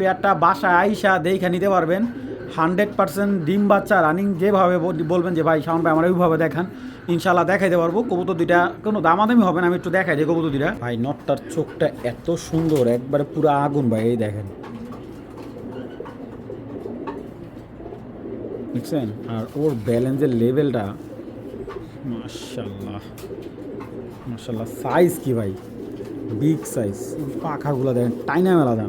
পেয়ারটা বাসায় আইসা দেখে নিতে পারবেন। হান্ড্রেড পার্সেন্ট ডিম বাচ্চা রানিং যেভাবে বল- বলবেন যে, ভাই শাওন ভাই আমার ওইভাবে দেখান ইনশাল্লাহ দেখাইতে পারব। কবুতর দুইটা কোনো দামাদামি হবে না, আমি একটু দেখাই দিই কবুতর দুইটা ভাই, নটটার চোখটা এত সুন্দর, একবারে পুরো আগুন, ভাই, এই দেখেন। বুঝছেন আর ওর ব্যালেন্সের লেভেলটা মাশাল্লাহ মাশাল্লাহ সাইজ কি, ভাই? বিগ সাইজ পাখাগুলো দেখেন, টাইনা মেলা যায়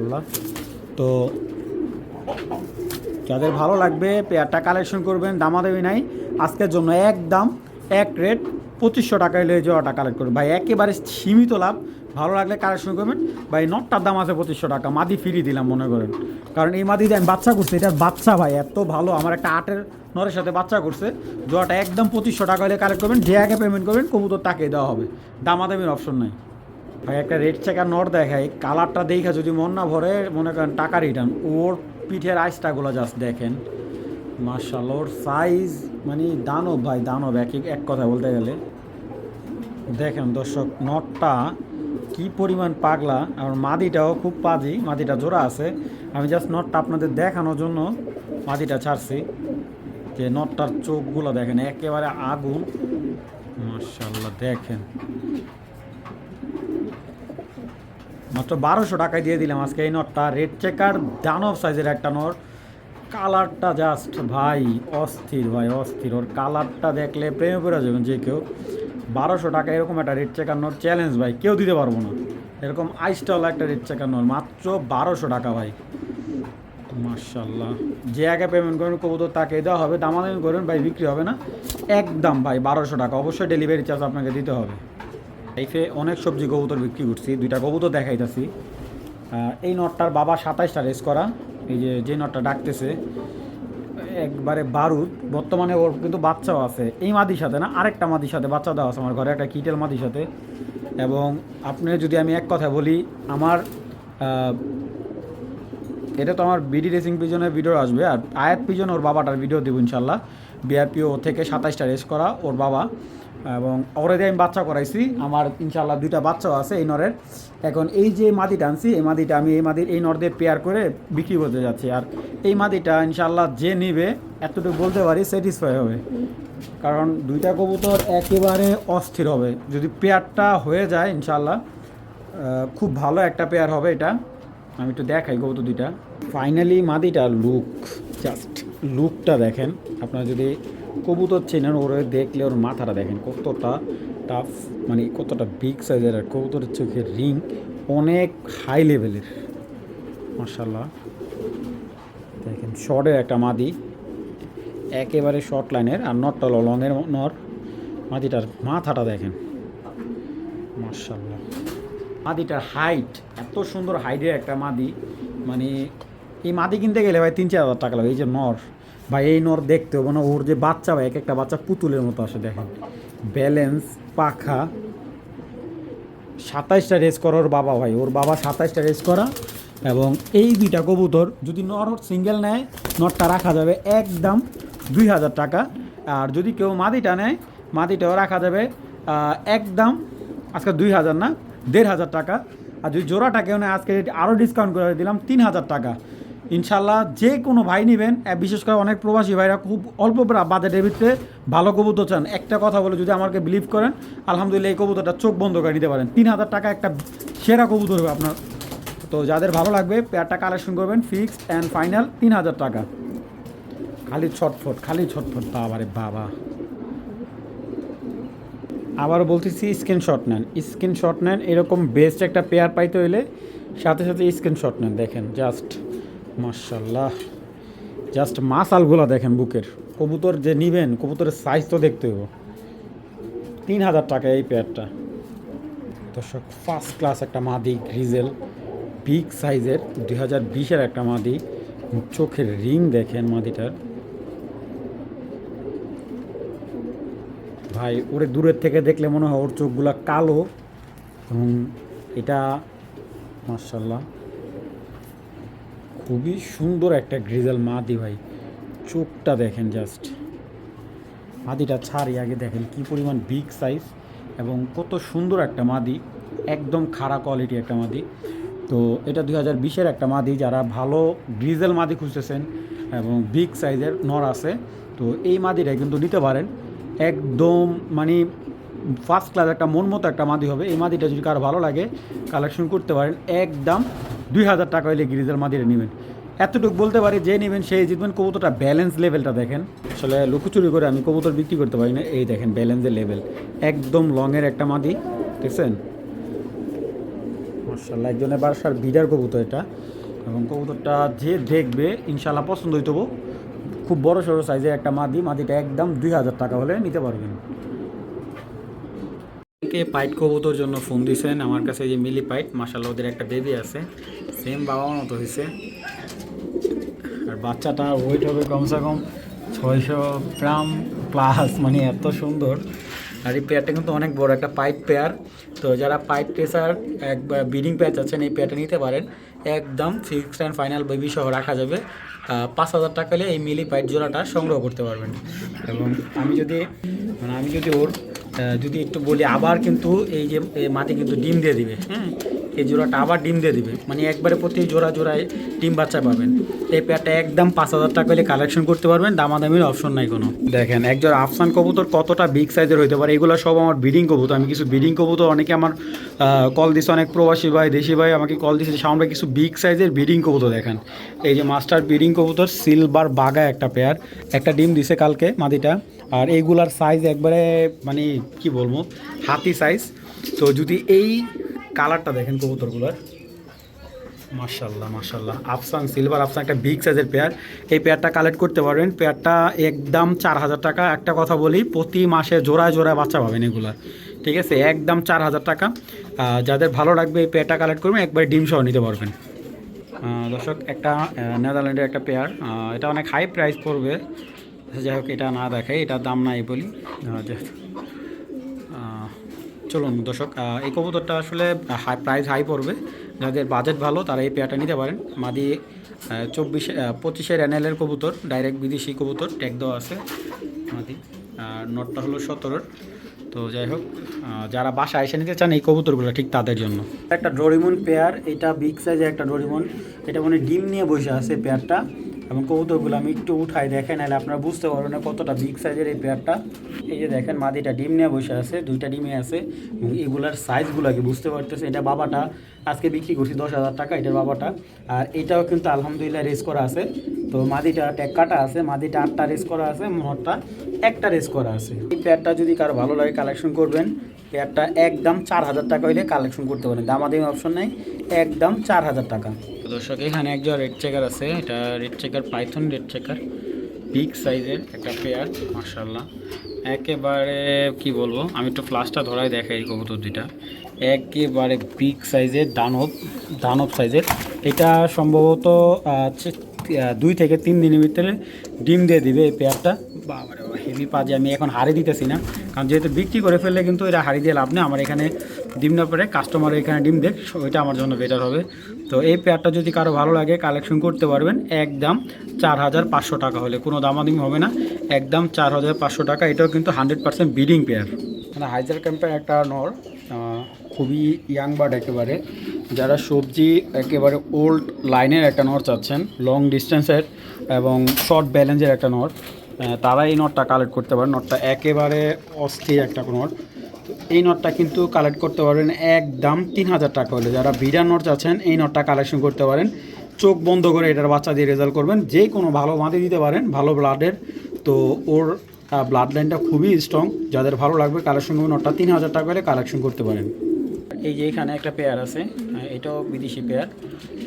না মাশাল্লাহ তো যাদের ভালো লাগবে পেয়ারটা কালেকশন করবেন, দামাদামি নাই। আজকের জন্য একদম এক রেট পঁচিশশো টাকায় লে যাওয়াটা কালেক্ট করবেন ভাই, একেবারে সীমিত লাভ। ভালো লাগলে কালেকশন করবেন। ভাই, নটটার দাম আছে পঁচিশশো টাকা। মাদি ফিরিয়ে দিলাম, মনে করেন। কারণ এই মাদি আমি বাচ্চা করছি, এটার বাচ্চা ভাই, এত ভালো। আমার একটা আটের নরের সাথে বাচ্চা করছে। জোয়াটা একদম পঁচিশশো টাকা হলে কালেক্ট করবেন। যে আগে পেমেন্ট করবেন কবুতর তাকে দেওয়া হবে। দামাদামির অপশন নাই। ভাই, একটা রেড চেকার নট দেখায় কালারটা দেখে যদি মন না ভরে, মনে করেন টাকা রিটার্ন ওর পিঠের আইসটাগুলো জাস্ট দেখেন। মার্শাল ওর সাইজ মানে দানব ভাই, দানব, এক এক কথা বলতে গেলে। দেখেন দর্শক নটটা কি পরিমাণ পাগলা। আর মাদিটাও খুব পাজি, মাদিটা জোড়া আছে। আমি জাস্ট নটটা আপনাদের দেখানোর জন্য মাদিটা ছাড়ছি। যে নটটার চোখগুলো দেখেন, একেবারে আগুন। মার্শাল্লাহ দেখেন। মাত্র বারোশো টাকায় দিয়ে দিলাম আজকে এই নটটা। রেড চেকার দানব সাইজের একটা নট। কালারটা জাস্ট ভাই, অস্থির ভাই, অস্থির। ওর কালারটা দেখলে প্রেমে পড়ে যাবেন যে কেউ। বারোশো টাকা এরকম একটা রেড চেকার নোট চ্যালেঞ্জ ভাই, কেউ দিতে পারব না। এরকম আইসটাওয়ালা একটা রেড চেকার নোট, মাত্র বারোশো টাকা ভাই। মার্শাল্লাহ যে আগে পেমেন্ট করবেন কবুতর তাকে দেওয়া হবে, দামাদামি করবেন, ভাই বিক্রি হবে না। একদম ভাই, বারোশো টাকা। অবশ্যই ডেলিভারি চার্জ আপনাকে দিতে হবে। লাইফে অনেক সবজি কবুতর বিক্রি করছি, দুইটা কবুতর দেখাইতেছি। এই নটটার বাবা সাতাইশটা রেস করা, এই যে যে নটটা ডাকতেছে, একবারে বারুদ। বর্তমানে ওর কিন্তু বাচ্চাও আছে, এই মাদির সাথে না, আরেকটা মাদির সাথে বাচ্চা দেওয়া আছে আমার ঘরে, একটা কিটেল মাদির সাথে। এবং আপনি যদি আমি এক কথা বলি, আমার এটা তো আমার বিডি রেসিং পিজনের ভিডিও আসবে, আর আয়াত পিজন ওর বাবাটার ভিডিও দেবো ইনশাল্লাহ। বিআরপিও থেকে সাতাইশটা রেস করা ওর বাবা। এবং ওরে দিয়ে আমি বাচ্চা করাইছি। আমার ইনশাল্লাহ দুইটা বাচ্চাও আছে এই নরের। এখন এই যে মাদিটা আনছি, এই মাদিটা আমি এই মাদির এই নর দিয়ে পেয়ার করে বিক্রি করতে যাচ্ছি। আর এই মাদিটা ইনশাল্লাহ যে নিবে, এতটুকু বলতে পারি স্যাটিসফাই হবে। কারণ দুইটা কবুতর একেবারে অস্থির হবে। যদি পেয়ারটা হয়ে যায় ইনশাল্লাহ খুব ভালো একটা পেয়ার হবে এটা। আমি একটু দেখাই কবুতর দুইটা। ফাইনালি মাদিটা লুক জাস্ট লুকটা দেখেন। আপনারা যদি কবুতর চেনেন, ওর দেখলে ওর মাথাটা দেখেন কতটা টাফ মানে কতটা বিগ সাইজের আর কবুতরের চোখের রিং অনেক হাই লেভেলের মার্শাল্লাহ দেখেন শর্টের একটা মাদি। একেবারে শর্ট লাইনের আর নটটা হলো লংয়ের নর। মাদিটার মাথাটা দেখেন। মার্শাল্লাহ মাদিটার হাইট এত সুন্দর হাইটের একটা মাদি। মানে এই মাদি কিনতে গেলে ভাই তিন চার হাজার টাকা লাগে, এই যে নর। ভাই, এই নর দেখতে হবে না, ওর যে বাচ্চা ভাই, এক একটা বাচ্চা পুতুলের মতো আসে, দেখেন। ব্যালেন্স, পাখা। সাতাইশটা রেস করা ওর বাবা ভাই, ওর বাবা সাতাইশটা রেস করা এবং এই দুইটা কবুতর যদি নর সিঙ্গেল নেয় নটটা রাখা যাবে একদম দুই হাজার টাকা। আর যদি কেউ মাদিটা নেয়, মাদিটাও রাখা যাবে একদম আজকে দুই হাজার না, দেড় হাজার টাকা। আর যদি জোড়াটা কেউ নেয়, আজকে আরও ডিসকাউন্ট করে দিলাম তিন হাজার টাকা। ইনশাল্লাহ যে কোনো ভাই নেবেন বিশেষ করে অনেক প্রবাসী ভাইরা খুব অল্প বাজেটের ভিতরে ভালো কবুতর চান। একটা কথা বলে যদি আমাকে বিলিভ করেন, আলহামদুলিল্লাহ এই কবুতরটা চোখ বন্ধ করে নিতে পারেন। তিন হাজার টাকা একটা সেরা কবুতর হবে আপনার। তো যাদের ভালো লাগবে পেয়ারটা কালেকশন করবেন ফিক্সড অ্যান্ড ফাইনাল তিন হাজার টাকা। খালি ছটফট খালি ছটফট, বাবারে বাবা। আবার বলতেছি স্ক্রিনশট নেন। স্ক্রিনশট নেন, এরকম বেস্ট একটা পেয়ার পাইতে হইলে সাথে সাথে স্ক্রিনশট নেন, দেখেন জাস্ট মার্শাল্লাহ জাস্ট মাসালগুলো দেখেন বুকের। কবুতর যে নিবেন, কবুতরের সাইজ তো দেখতে হবে তিন হাজার টাকা এই পেয়ারটা দর্শক ফার্স্ট ক্লাস একটা মাদি গ্রিজেল বিগ সাইজের দুই হাজার বিশের একটা মাদি। চোখের রিং দেখেন মাদিটার। ভাই, ওরে দূরের থেকে দেখলে মনে হয় ওর চোখগুলা কালো। এবং এটা মার্শাল্লাহ খুবই সুন্দর একটা গ্রিজাল মাদি ভাই চোখটা দেখেন জাস্ট মাদিটা ছাড়ি, আগে দেখেন কি পরিমাণ বিগ সাইজ এবং কত সুন্দর একটা মাদি, একদম খারাপ কোয়ালিটি একটা মাদি। তো এটা দুই হাজার বিশের একটা মাদি, যারা ভালো গ্রিজেল মাদি খুঁজতেছেন এবং বিগ সাইজের নর আছে, তো এই মাদিটা কিন্তু নিতে পারেন। একদম মানে ফার্স্ট ক্লাস একটা মন মতো একটা মাদি হবে। এই মাদিটা যদি কারও ভালো লাগে কালেকশন করতে পারেন। একদম দুই হাজার টাকা হলে গিরিজার মাদিটা নেবেন। এতটুকু বলতে পারি, যে নেবেন সেই জিতবেন। কবুতরটা ব্যালেন্স লেভেলটা দেখেন। আসলে লুকোচুরি করে আমি কবুতর বিক্রি করতে পারি না। এই দেখেন ব্যালেন্সের লেভেল একদম লংয়ের একটা মাদি দেখছেন? মার্শাল্লাহ একজনের বাসার বিডার কবুতর এটা। এবং কবুতরটা যে দেখবে ইনশাল্লাহ পছন্দ হইতে খুব বড় সড়ো সাইজের একটা মাদি মাদিটা একদম দুই হাজার টাকা হলে নিতে পারবেন। কে পাইট কবুতর জন্য ফোন দিয়েছেন আমার কাছে যে মিলি পাইট মাসাল্লাহ ওদের একটা বেবি আছে। সেম বাবার মতো হয়েছে আর বাচ্চাটা ওয়েট হবে কমসে কম ছয়শো গ্রাম প্লাস মানে এত সুন্দর। আর এই পেয়ারটা কিন্তু অনেক বড় একটা পাইট পেয়ার তো যারা পাইট পেসার, এক বিডিং পেয়ার চাচ্ছেন, এই পেয়ারটা নিতে পারেন। একদম ফিক্সড অ্যান্ড ফাইনাল বেবি সহ রাখা যাবে। পাঁচ হাজার টাকা এই মিলি পাইট জোড়াটা সংগ্রহ করতে পারবেন। এবং আমি যদি মানে আমি যদি ওর যদি একটু বলি, আবার কিন্তু এই যে মাটি কিন্তু ডিম দিয়ে দিবে। হ্যাঁ এই জোড়াটা আবার ডিম দিয়ে দিবে। মানে একবারে প্রতি জোড়া জোড়ায় ডিম বাচ্চা পাবেন। এই পেয়ারটা একদম পাঁচ হাজার টাকা হলে কালেকশন করতে পারবেন, দামাদামির অপশন নাই কোনো। দেখেন, একজন আফসান কবুতর কতটা বিগ সাইজের হইতে পারে, এগুলো সব আমার ব্রিডিং কবুতর। আমি কিছু ব্রিডিং কবুতর, অনেকে আমার কল দিছে, অনেক প্রবাসী ভাই, দেশি ভাই আমাকে কল দিছে আমরা কিছু বিগ সাইজের ব্রিডিং কবুতর দেখেন। এই যে মাস্টার ব্রিডিং কবুতর সিলভার বাগা একটা পেয়ার একটা ডিম দিছে কালকে মাদিটা আর এইগুলার সাইজ একবারে মানে কি বলব, হাতি সাইজ তো যদি এই কালারটা দেখেন কবুতরগুলোর মার্শাল্লাহ মার্শাল্লাহ আফসান সিলভার আফসান একটা বিগ সাইজের পেয়ার এই পেয়ারটা কালেক্ট করতে পারবেন। পেয়ারটা একদম চার হাজার টাকা। একটা কথা বলি, প্রতি মাসে জোড়ায় জোড়ায় বাচ্চা পাবেন এগুলা। ঠিক আছে? একদম চার হাজার টাকা। যাদের ভালো লাগবে এই পেয়ারটা কালেক্ট করবেন, একবার ডিম সহ নিতে পারবেন। দর্শক, একটা নেদারল্যান্ডের একটা পেয়ার এটা অনেক হাই প্রাইস পড়বে। যাই হোক, এটা না দেখাই এটার দাম নাই বলি। চলুন দর্শক এই কবুতরটা আসলে হাই প্রাইস হাই পড়বে। যাদের বাজেট ভালো, তারা এই পেয়ারটা নিতে পারেন। মাদি চব্বিশে পঁচিশের এনএলের কবুতর ডাইরেক্ট বিদেশি কবুতর ট্যাগ দেওয়া আছে মাদি। আর নটটা হলো সতেরোর। তো যাই হোক যারা বাসা এসে নিতে চান এই কবুতরগুলো ঠিক তাদের জন্য। একটা ডরিমন পেয়ার এটা বিগ সাইজের একটা ডরিমন এটা মানে ডিম নিয়ে বসে আছে পেয়ারটা এবং কবুতরগুলো আমি একটু উঠাই, দেখেন, নাহলে আপনারা বুঝতে পারবেন না কতটা বিগ সাইজের এই পেয়ারটা। এই যে দেখেন মাদিটা ডিম নিয়ে বসে আছে, দুইটা ডিমে আছে, এবং এগুলার সাইজগুলোকে বুঝতে পারতেছে এটা বাবাটা, আজকে বিক্রি করছি দশ হাজার টাকা, এটার বাবাটা। আর এটাও কিন্তু আলহামদুলিল্লাহ রেস করা আছে। তো মাদিটা ট্যাগ কাটা আছে মাদিটা আটটা রেস করা আছে, মোহরটা একটা রেস করা আছে। এই পেয়ারটা যদি কারও ভালো লাগে কালেকশন করবেন, পেয়ারটা একদম চার হাজার টাকা হইলে কালেকশন করতে পারেন। দামাদামি অপশন নেই, একদম চার হাজার টাকা। দর্শক, এখানে একজন রেড চেকার আছে। এটা red checker python red checker big সাইজের একটা পেয়ার মার্শাল্লাহ একেবারে, কি বলব, আমি একটু ফ্লাশটা ধরাই দেখাই কবুতর দুইটা একেবারে বিগ সাইজের দানব দানব সাইজের এটা সম্ভবত দুই থেকে তিন দিনের ভিতরে ডিম দিয়ে দিবে এই পেয়ারটা বাবা হেভি পাজে আমি এখন হারি দিতেছি না। কারণ যেহেতু বিক্রি করে ফেললে কিন্তু এটা হারি দিয়ে লাভ নেই। আমার এখানে ডিম না পরে কাস্টমার এখানে ডিম দেখ ওইটা আমার জন্য বেটার হবে। তো এই পেয়ারটা যদি কারও ভালো লাগে কালেকশন করতে পারবেন, একদম চার হাজার পাঁচশো টাকা হলে। কোনো দামাদামি হবে না, একদম চার হাজার পাঁচশো টাকা। এটাও কিন্তু হান্ড্রেড পার্সেন্ট বিডিং পেয়ার মানে হাইজার ক্যাম্পের একটা নর খুবই ইয়াং বার্ড একেবারে। যারা সবজি একেবারে ওল্ড লাইনের একটা নর চাচ্ছেন লং ডিস্টেন্সের এবং শর্ট ব্যালেন্সের একটা নর তারা এই নটটা কালেক্ট করতে পারেন। নটটা একেবারে অস্থির একটা নট এই নটটা কিন্তু কালেক্ট করতে পারবেন একদম তিন হাজার টাকা হলে। যারা বিডার নট আছেন এই নটটা কালেকশন করতে পারেন। চোখ বন্ধ করে এটার বাচ্চা দিয়ে রেজাল্ট করবেন। যে কোনো ভালো বাঁধে দিতে পারেন, ভালো ব্লাডের তো ওর ব্লাড লাইনটা খুবই স্ট্রং যাদের ভালো লাগবে কালেকশন করবেন। নটটা তিন হাজার টাকা হলে কালেকশন করতে পারেন। এই যে এখানে একটা পেয়ার আছে এটাও বিদেশি পেয়ার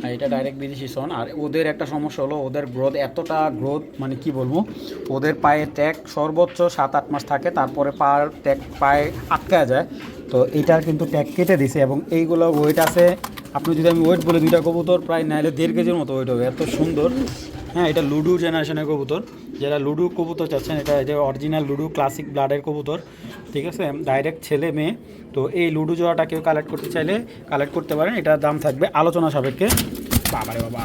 আর এটা ডাইরেক্ট বিদেশি সন আর ওদের একটা সমস্যা হলো ওদের গ্রোথ এতটা গ্রোথ মানে কি বলব, ওদের পায়ে ট্যাগ সর্বোচ্চ সাত আট মাস থাকে, তারপরে পার ট্যাগ পায়ে আটকা যায়, তো এটার কিন্তু ট্যাগ কেটে দিছে এবং এইগুলো ওয়েট আছে, আপনি যদি আমি ওয়েট বলে দুইটা কবুতর, প্রায় নাইলে দেড় কেজির মতো ওয়েট হবে, এত সুন্দর। হ্যাঁ এটা লুডু জেনারেশনের কবুতর। যারা লুডু কবুতর চাচ্ছেন, এটা যে অরিজিনাল লুডু ক্লাসিক ব্লাডের কবুতর, ঠিক আছে? ডাইরেক্ট ছেলে মেয়ে। তো এই লুডু জোড়াটা কেউ কালেক্ট করতে চাইলে কালেক্ট করতে পারেন। এটার দাম থাকবে আলোচনা সাপেক্ষে। বাবারে বাবা।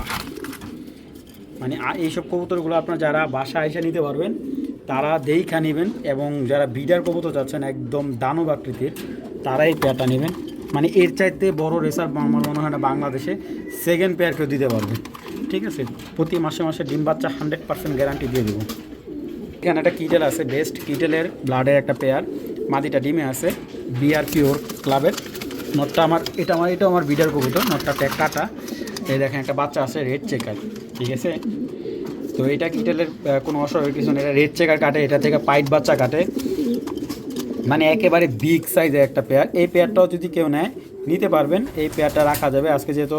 মানে এইসব কবুতরগুলো আপনার যারা বাসা এসে নিতে পারবেন, তারা দেইখা নেবেন এবং যারা বিডার কবুতর চাচ্ছেন একদম দানব আকৃতির, তারাই পেয়ারটা নেবেন। মানে এর চাইতে বড় রেসার আমার মনে হয় না বাংলাদেশে সেকেন্ড পেয়ার কেউ দিতে পারবে। ঠিক আছে? প্রতি মাসে মাসে ডিম বাচ্চা হান্ড্রেড পার্সেন্ট গ্যারান্টি দিয়ে দেবো। এখানে একটা কিটেল আছে বেস্ট কিটেলের ব্লাডের একটা পেয়ার মাদিটা ডিমে আছে বিআর পিওর ক্লাবের নটটা আমার, এটা আমার এটা আমার বিডার কবুতর নটটা ট্যাগ কাটা। এই দেখেন, একটা বাচ্চা আছে রেড চেকার ঠিক আছে? তো এটা কিটেলের কোনো অস্বাভাবিক কিছু নেই। এটা রেড চেকার কাটে, এটা থেকে পাইট বাচ্চা কাটে। মানে একেবারে বিগ সাইজের একটা পেয়ার এই পেয়ারটাও যদি কেউ নেয়, নিতে পারবেন। এই পেয়ারটা রাখা যাবে। আজকে যেহেতু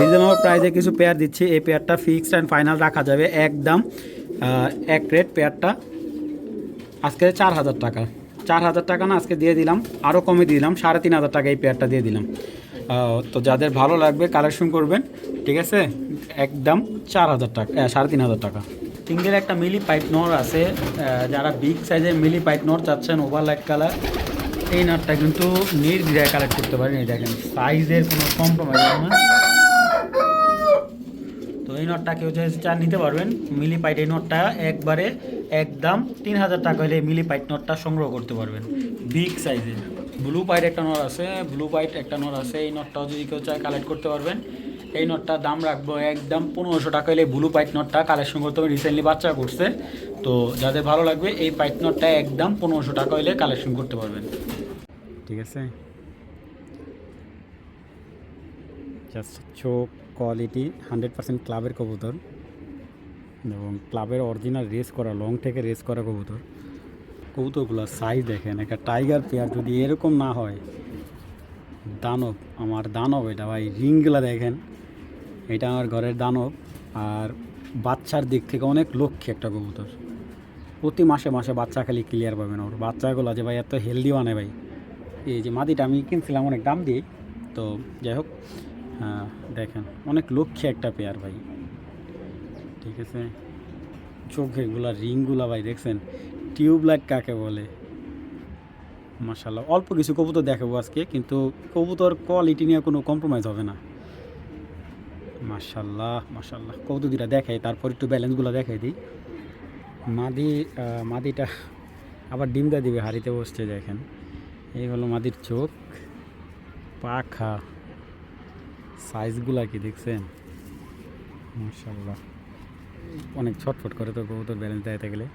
রিজনেবল প্রাইসে কিছু পেয়ার দিচ্ছি। এই পেয়ারটা ফিক্সড অ্যান্ড ফাইনাল রাখা যাবে একদম এক রেট পেয়ারটা আজকে চার হাজার টাকা। চার হাজার টাকা না আজকে দিয়ে দিলাম আরও কমে দিলাম, সাড়ে তিন হাজার টাকা এই পেয়ারটা দিয়ে দিলাম। তো যাদের ভালো লাগবে কালেকশন করবেন, ঠিক আছে? একদম চার হাজার টাকা সাড়ে তিন হাজার টাকা। সিঙ্গেল একটা মিলি পাইপ নর আছে যারা বিগ সাইজের মিলি পাইপ নর চাচ্ছেন ওভার লাইট কালার এই নটটা কিন্তু নির্দ্বিধায় কালেক্ট করতে পারেন। এই দেখেন সাইজের কোনো কম্প্রোমাইজ না। এই নটটা কেউ যদি চান নিতে পারবেন মিলি পাইট এই নটটা একবারে একদম তিন হাজার টাকা হলে মিলি পাইট নটটা সংগ্রহ করতে পারবেন। বিগ সাইজের ব্লু পাইট একটা নট আছে, ব্লু পাইট একটা নট আছে, এই নটটাও যদি কেউ চায় কালেক্ট করতে পারবেন। এই নটটার দাম রাখব একদম পনেরোশো টাকা হলে ব্লু পাইট নটটা কালেকশন করতে হবে। রিসেন্টলি বাচ্চা করছে, তো যাদের ভালো লাগবে এই পাইট নটটা একদম পনেরোশো টাকা হলে কালেকশন করতে পারবেন। ঠিক আছে? চোখ কোয়ালিটি হান্ড্রেড পার্সেন্ট ক্লাবের কবুতর এবং ক্লাবের অরিজিনাল রেস করা লং থেকে রেস করা কবুতর। কবুতরগুলোর সাইজ দেখেন, একটা টাইগার পেয়ার যদি এরকম না হয়, দানব, আমার দানব এটা ভাই, রিংগুলো দেখেন, এটা আমার ঘরের দানব আর বাচ্চার দিক থেকে অনেক লক্ষ্যে একটা কবুতর। প্রতি মাসে মাসে বাচ্চা খালি ক্লিয়ার পাবেন ওর। বাচ্চাগুলো যে ভাই এত হেলদি মানে ভাই। এই যে মাদিটা আমি কিনছিলাম, অনেক দাম দিয়ে। তো যাই হোক হ্যাঁ, দেখেন অনেক লক্ষ্যে একটা পেয়ার ভাই। ঠিক আছে? চোখেগুলা রিংগুলা ভাই দেখছেন? টিউবলাইট কাকে বলে? মাসাল্লাহ অল্প কিছু কবুতর দেখাবো আজকে কিন্তু কবুতর কোয়ালিটি নিয়ে কোনো কম্প্রোমাইজ হবে না। মাশাল্লাহ মাশাল্লাহ কবুতর দুটা দেখাই তারপর একটু ব্যালেন্সগুলো দেখাই দিই। মাদি মাদিটা আবার ডিমটা দিবে হাড়িতে বসছে দেখেন। এই হলো মাদির চোখ পাখা। সাইজগুলা কি দেখছেন? মাশাল্লাহ অনেক ছটফট করে তো কবুতর ব্যালেন্স দেখাতে গেলে।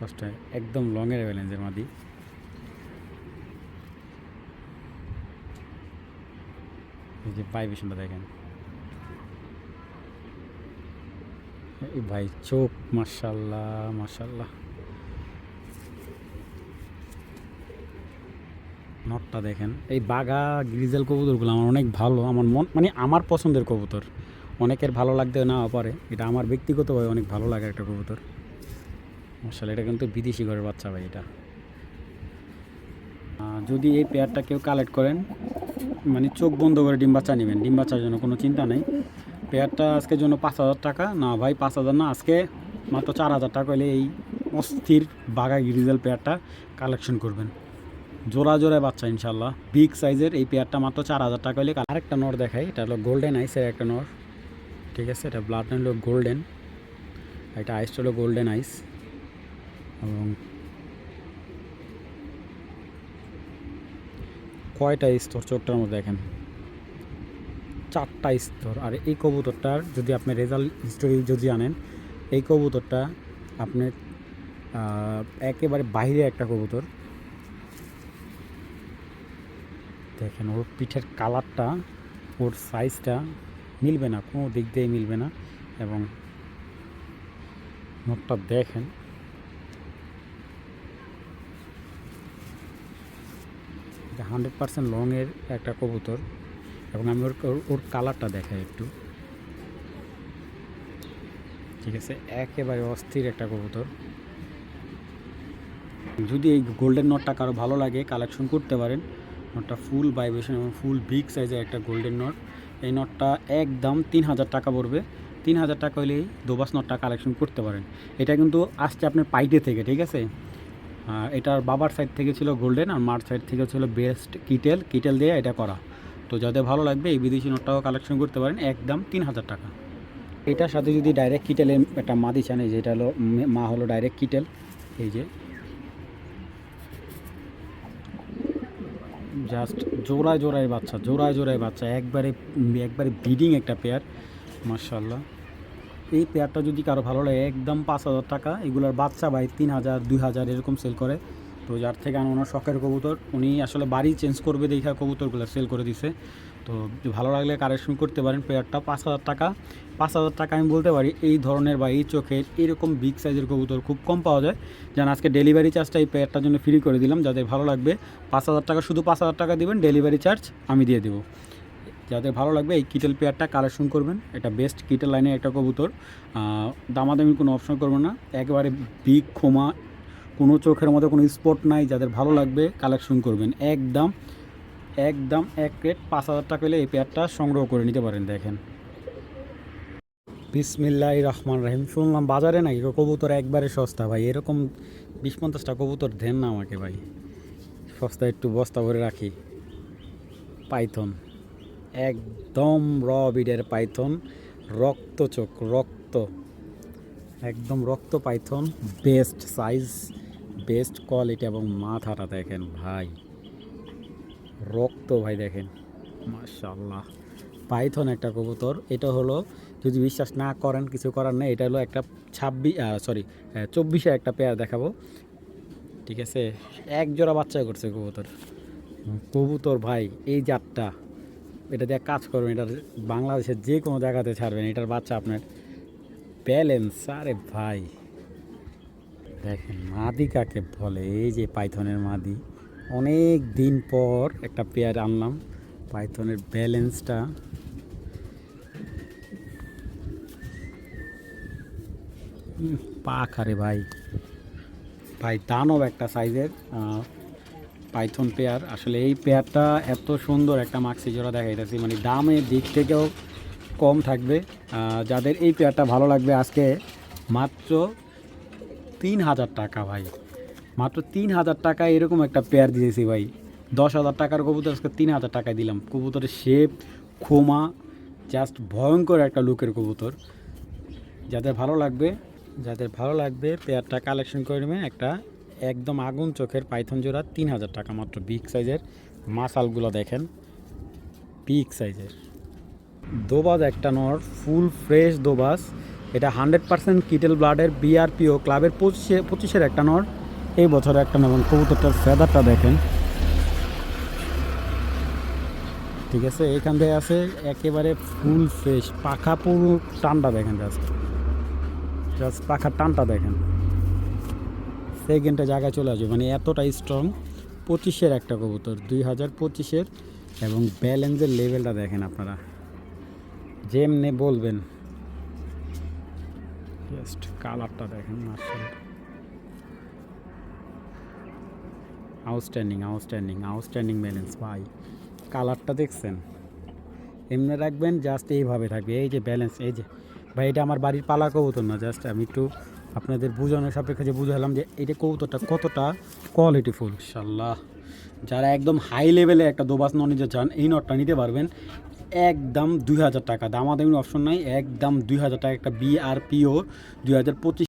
কষ্ট হয় একদম লংয়ের ব্যালেন্সের মাদি। এই যে ভাইবেশনটা দেখেন। ভাই চোখ মাশাল্লাহ মাশাল্লাহ নটটা দেখেন। এই বাঘা গ্রিজেল কবুতরগুলো আমার অনেক ভালো, আমার মন মানে আমার পছন্দের কবুতর। অনেকের ভালো লাগতে না পারে, এটা আমার ব্যক্তিগতভাবে অনেক ভালো লাগে একটা কবুতর। মশাল এটা কিন্তু বিদেশি ঘরের বাচ্চা ভাই এটা। যদি এই পেয়ারটা কেউ কালেক্ট করেন মানে চোখ বন্ধ করে ডিম বাচ্চা নেবেন, ডিম বাচ্চার জন্য কোনো চিন্তা নেই। পেয়ারটা আজকের জন্য পাঁচ হাজার টাকা, না ভাই পাঁচ হাজার না, আজকে মাত্র চার হাজার টাকা হলে এই অস্থির বাঘা গ্রিজেল পেয়ারটা কালেকশন করবেন। জোড়া জোড়ায় বাচ্চা ইনশাল্লাহ বিগ সাইজের এই পেয়ারটা মাত্র চার হাজার টাকা হলে আরেকটা নর দেখাই, এটা হলো গোল্ডেন আইসের একটা নর। ঠিক আছে, এটা ব্লাড হলো গোল্ডেন এটা আইসটা হলো গোল্ডেন আইস এবং কয়টা স্তর চোখটার মধ্যে দেখেন? চারটা স্তর আর এই কবুতরটার যদি আপনি রেজাল্ট হিস্টোরি যদি আনেন, এই কবুতরটা আপনি একেবারে বাইরে একটা কবুতর। দেখেন, ওর পিঠের কালারটা, ওর সাইজটা মিলবে না, কোনো দিক দিয়ে মিলবে না এবং নোটটা দেখেন। হান্ড্রেড পার্সেন্ট লংয়ের একটা কবুতর এবং আমি ওর, ওর- কালারটা দেখাই একটু। ঠিক আছে, একেবারে অস্থির একটা কবুতর। যদি এই গোল্ডেন নটটা কারও ভালো লাগে কালেকশন করতে পারেন। নটটা ফুল ভাইব্রেশন এবং ফুল বিগ সাইজের একটা গোল্ডেন নট এই নটটা একদম তিন হাজার টাকা পড়বে। তিন হাজার টাকা হলেই দোবাস নটটা কালেকশন করতে পারেন। এটা কিন্তু আসছে আপনার পাইটে থেকে, ঠিক আছে? আর এটার বাবার সাইড থেকে ছিল গোল্ডেন আর মার সাইড থেকে ছিল বেস্ট কিটেল। কিটেল দিয়ে এটা করা। তো যাদের ভালো লাগবে এই বিদেশি নোটটাও কালেকশন করতে পারেন, একদম তিন হাজার টাকা। এটার সাথে যদি ডাইরেক্ট কিটেলের একটা মাদি চান, এই যে এটা হলো মা হলো ডাইরেক্ট কিটেল। এই যে জাস্ট জোড়ায় জোড়ায় বাচ্চা, জোড়ায় জোড়ায় বাচ্চা, একবারে একবারে ব্রিডিং একটা পেয়ার মার্শাল্লাহ এই পেয়ারটা যদি কারও ভালো লাগে, একদম পাঁচ হাজার টাকা, এগুলোর বাচ্চা ভাই তিন হাজার, দুই হাজার এরকম সেল করে। তো যার থেকে আনো, ওনার শখের কবুতর, উনি আসলে বাড়ি চেঞ্জ করবে, দেখা কবুতরগুলো সেল করে দিছে। তো ভালো লাগলে কারেকশন করতে পারেন পেয়ারটা পাঁচ হাজার টাকা। পাঁচ হাজার টাকা আমি বলতে পারি, এই ধরনের বা এই চোখের এরকম বিগ সাইজের কবুতর খুব কম পাওয়া যায়। যেন আজকে ডেলিভারি চার্জটা এই পেয়ারটার জন্য ফ্রি করে দিলাম, যাদের ভালো লাগবে পাঁচ হাজার টাকা, শুধু পাঁচ হাজার টাকা দেবেন ডেলিভারি চার্জ আমি দিয়ে দেবো। যাদের ভালো লাগবে এই কিটেল পেয়ারটা কালেকশন করবেন, এটা বেস্ট কিটেল লাইনের একটা কবুতর। দামাদামি কোনো অপশন করব না, একেবারে বিগ খোমা কোনো চোখের মধ্যে কোনো স্পট নাই, যাদের ভালো লাগবে কালেকশন করবেন। একদম একদম এক রেট পাঁচ হাজার টাকা হলে এই পেয়ারটা সংগ্রহ করে নিতে পারেন, দেখেন। বিসমিল্লাহ রহমান রাহিম। শুনলাম বাজারে নাকি কবুতর একবারে সস্তা, ভাই। এরকম বিশ পঞ্চাশটা কবুতর দেন না আমাকে, ভাই। সস্তা একটু বস্তা ভরে রাখি। পাইথন। একদম র বিডের পাইথন। রক্ত চোখ, রক্ত। একদম রক্ত python. Best size, best quality এবং মাথাটা দেখেন, ভাই। রক্ত ভাই দেখেন। মাশাল্লাহ পাইথন একটা কবুতর। এটা হলো যদি বিশ্বাস না করেন কিছু করার নেই। এটা হলো একটা ছাব্বিশ সরি চব্বিশে একটা পেয়ার দেখাবো। ঠিক আছে? এক জোড়া বাচ্চা করছে কবুতর। কবুতর ভাই এই জাতটা। এটা দিয়ে কাজ করবেন। এটার বাংলাদেশের যে কোনো জায়গাতে ছাড়বেন। এটার বাচ্চা আপনার ব্যালেন্স আরে ভাই। দেখেন মাদি কাকে বলে? এই যে পাইথনের মাদি। অনেক দিন পর একটা পেয়ার আনলাম। পাইথনের ব্যালেন্সটা। পাক আরে ভাই। ভাই, দানব একটা সাইজের পাইথন পেয়ার। আসলে এই পেয়ারটা এত সুন্দর একটা মাক্সি জোড়া দেখাইতেছি। মানে দামের দিক থেকেও কম থাকবে। যাদের এই পেয়ারটা ভালো লাগবে আজকে, মাত্র তিন হাজার টাকা ভাই। মাত্র তিন হাজার টাকা এরকম একটা পেয়ার দিয়েছি ভাই। দশ হাজার টাকার কবুতর আজকে তিন হাজার টাকায় দিলাম। কবুতরের শেপ খোমা জাস্ট ভয়ঙ্কর একটা লুকের কবুতর। যাদের ভালো লাগবে, যাদের ভালো লাগবে পেয়ারটা কালেকশন করে নেবেন। একটা একদম আগুন চোখের পাইথন জোড়া তিন হাজার টাকা মাত্র বিগ সাইজের মাসালগুলো দেখেন বিগ সাইজের দোবাজ একটা নর ফুল ফ্রেশ দোবাজ। এটা হান্ড্রেড পার্সেন্ট কিটেল ব্লাডের বিআরপিও ক্লাবের পঁচিশে, পঁচিশের একটা নর। এই বছর একটা নর কবুতরটার ফেদারটা দেখেন। ঠিক আছে, এখান থেকে আছে একেবারে ফুল ফ্রেশ পাখা পুরো টানটা দেখেন জাস্ট জাস্ট পাখার টানটা দেখেন। সেকেন্ডে জায়গায় চলে আসবে মানে এতটা স্ট্রং পঁচিশের একটা কবুতর, দুই হাজার পঁচিশের, এবং ব্যালেন্সের লেভেলটা দেখেন আপনারা। যেমনি বলবেন। জাস্ট কালারটা দেখেন marshal outstanding outstanding outstanding balance ভাই। কালারটা দেখছেন? এমনি রাখবেন জাস্ট এইভাবে থাকবে। এই যে ব্যালেন্স এই যে। ভাই, এটা আমার বাড়ির পালা কবুতর না জাস্ট আমি একটু আপনাদের বোঝানোর সাপেক্ষে যে বুঝালাম যে এটা কবুতরটা কতটা কোয়ালিটিফুল ইনশাল্লাহ যারা একদম হাই লেভেলে একটা দোবাস নন নিতে চান, এই নটটা নিতে পারবেন। একদম দুই হাজার টাকা। দামাদামি অপশন নাই, একদম দুই হাজার টাকা একটা বিআরপিও দুই হাজার পঁচিশ